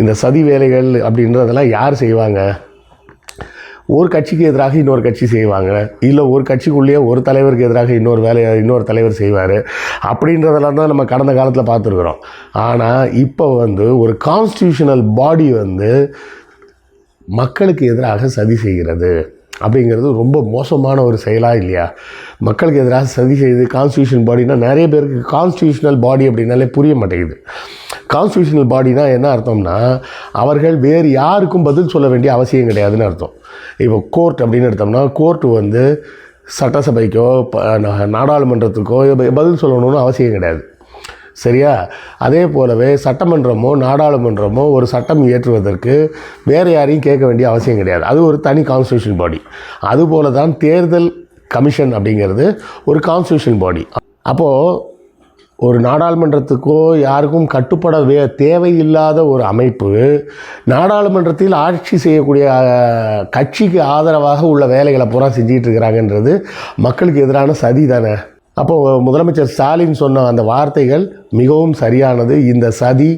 இந்த சதி வேலைகள் அப்படின்றதெல்லாம் யார் செய்வாங்க? ஒரு கட்சிக்கு எதிராக இன்னொரு கட்சி செய்வாங்க. இல்லை ஒரு கட்சிக்குள்ளேயே ஒரு தலைவருக்கு எதிராக இன்னொரு வேலையை இன்னொரு தலைவர் செய்வார். அப்படின்றதெல்லாம் தான் நம்ம கடந்த காலத்தில் பார்த்துருக்குறோம். ஆனால் இப்போ வந்து ஒரு கான்ஸ்டியூஷனல் பாடி வந்து மக்களுக்கு எதிராக சதி செய்கிறது அப்படிங்கிறது ரொம்ப மோசமான ஒரு செயலாக இல்லையா? மக்களுக்கு எதிராக சதி செய்து கான்ஸ்டியூஷன் பாடினா நிறைய பேருக்கு கான்ஸ்டியூஷனல் பாடி அப்படின்னாலே புரிய மாட்டேங்குது. கான்ஸ்டியூஷனல் பாடினா என்ன அர்த்தம்னா அவர்கள் வேறு யாருக்கும் பதில் சொல்ல வேண்டிய அவசியம் கிடையாதுன்னு அர்த்தம். இப்போ கோர்ட் அப்படின்னு எடுத்தோம்னா கோர்ட்டு வந்து சட்டசபைக்கோ நாடாளுமன்றத்துக்கோ பதில் சொல்லணும்னு அவசியம் கிடையாது. சரியா? அதே போலவே சட்டமன்றமோ நாடாளுமன்றமோ ஒரு சட்டம் இயற்றுவதற்கு வேறு யாரையும் கேட்க வேண்டிய அவசியம் கிடையாது. அது ஒரு தனி கான்ஸ்டியூஷன் பாடி அதுபோல தான் தேர்தல் கமிஷன் அப்படிங்கிறது ஒரு கான்ஸ்டியூஷன் பாடி அப்போது ஒரு நாடாளுமன்றத்துக்கோ யாருக்கும் கட்டுப்பட வே தேவையில்லாத ஒரு அமைப்பு நாடாளுமன்றத்தில் ஆட்சி செய்யக்கூடிய கட்சிக்கு ஆதரவாக உள்ள வேலைகளை பூரா செஞ்சிகிட்டு இருக்கிறாங்கன்றது மக்களுக்கு எதிரான சதி தானே. அப்போது முதலமைச்சர் ஸ்டாலின் சொன்ன அந்த வார்த்தைகள் மிகவும் சரியானது. இந்த சதி